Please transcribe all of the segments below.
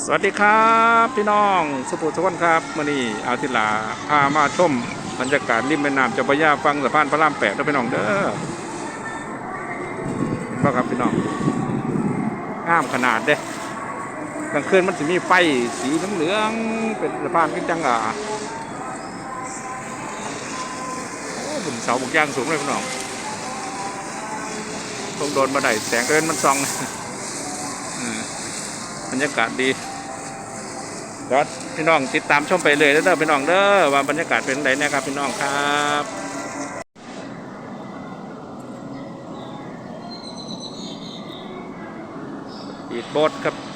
สวัสดีครับพี่น้องสุภูทุกคนครับมื่อนี้อาทิตย์ลาพามาชมบรรยากาศริมแม่น้ำเจ้าพระยาฟังสะพานพระรามแปดนะพี่น้องเด้อเห็นป่ะครับพี่น้องงามขนาดเด้กลางคืนมันจะมีไฟสีเหลืองๆเป็นสะพานกันจังอะบนเสาบุกย่างสูงเลยพี่น้องต้องโดนมาได้แสงเอินมันส่อง บรรยากาศดีเดี๋ยวพี่น้องติดตามชมไปเลยเด้อพี่น้องเด้อว่าบรรยากาศเป็นไงนะครับพี่น้องครับอีดโบสครับ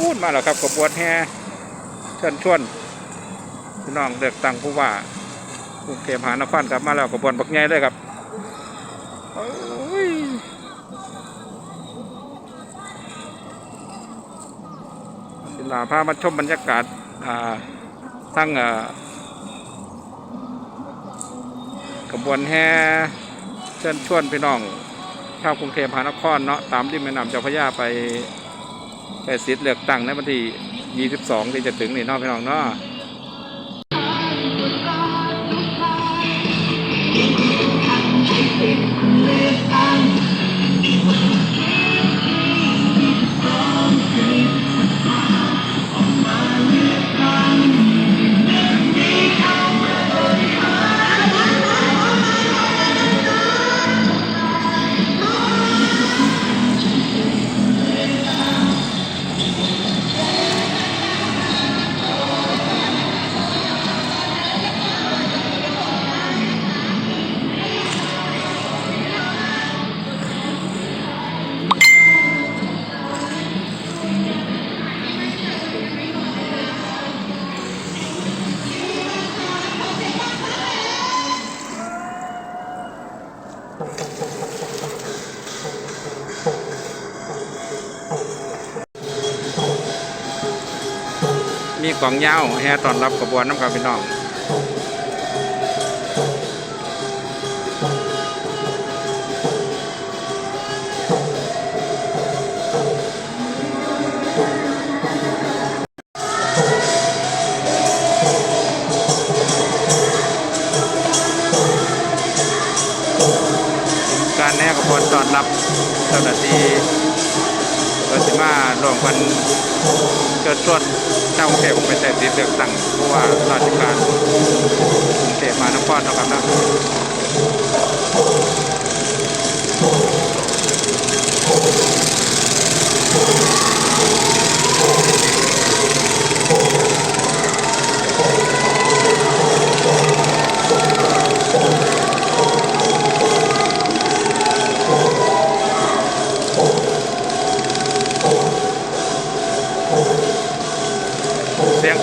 พูดมาแล้วครับขบวนแห่เชิญชวนพี่น้องเลือกตั้งผู้ว่ากรุงเทพมหานครครับมาแล้วขบวนบักใหญ่เลยครับโอ้ยศิลาพามาชมบรรยากาศอ่าทั้งอ่าขบวนแห่เชิญชวนพี่น้องชาวกรุงเทพมหานครเนาะตามริมแม่น้ำเจ้าพระยาไป ไปสิทธิ์เลือกตั้งในวันที่ 22 ที่จะถึงนี่น้องพี่น้องเนาะเมีกล่องยาวแห่ตอนรับขบวนน้ำครับพี่น้องการแห่ขบวนตอนรับเจ้าหน้าที่ ก็สิมารวมกันเชิญชวนเจ้าเก็บไปใช้สิทธิ์เลือกตั้งผู้ว่าราชการกรุงเทพมหานครเนาะครับนะ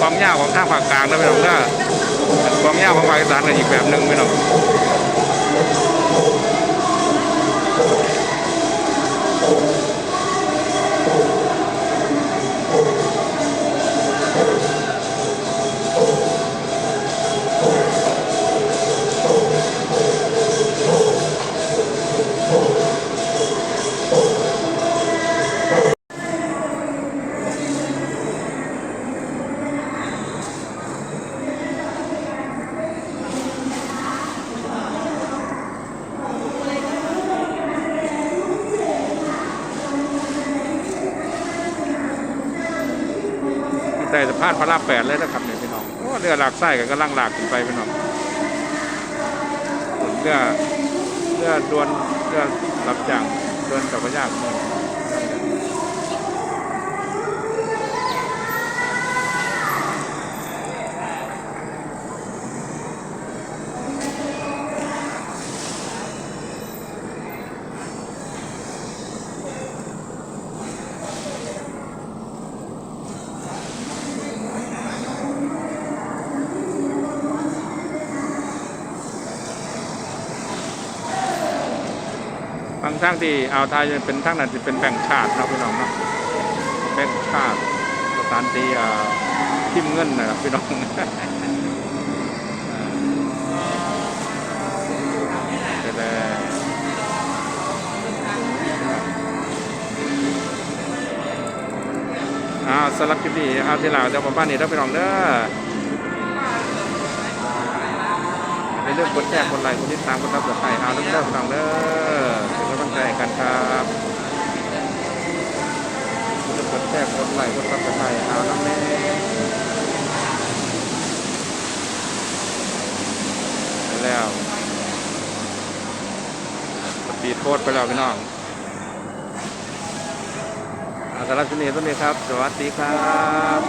เสียงกลองยาวของทางภาคกลางนะพี่น้องก็ความยาวของภาคอีสานก็อีกแบบหนึ่งพี่น้อง ใต้สะพานพระรามแปดเลยนะครับเนี่ยพี่น้องโอ้เรือหลากไส้กันก็ล่างหลากขึ้นไปพี่น้องเรือเรือดวนเรือรับจ้างเดินกับพระยาบ ทางที่อ่าวไทยจะเป็นทางนั้นจะเป็นแบ่งชาติเนาะพี่น้องนะแบ่งชาติสถานที่อ่าทิมเงินนะครับพี่น้องอ่าก็ได้อ้าสลับคลิปนี้เอาที่หลังจะประมาณนี้แล้วพี่น้องเด้อ ในเรื่องกดแชร์กดไลค์กดติดตามกดซับสไครต์เอาเด้อพี่น้องเด้อเป็นกำลังใจกันครับกดแชร์กดไลค์กดซับสไครต์เอาน้ำแน่ไปแล้วสปีดโคตรไปแล้วพี่น้องอาสำหรับคลินี้ต้นนี้ครับ สวัสดีครับ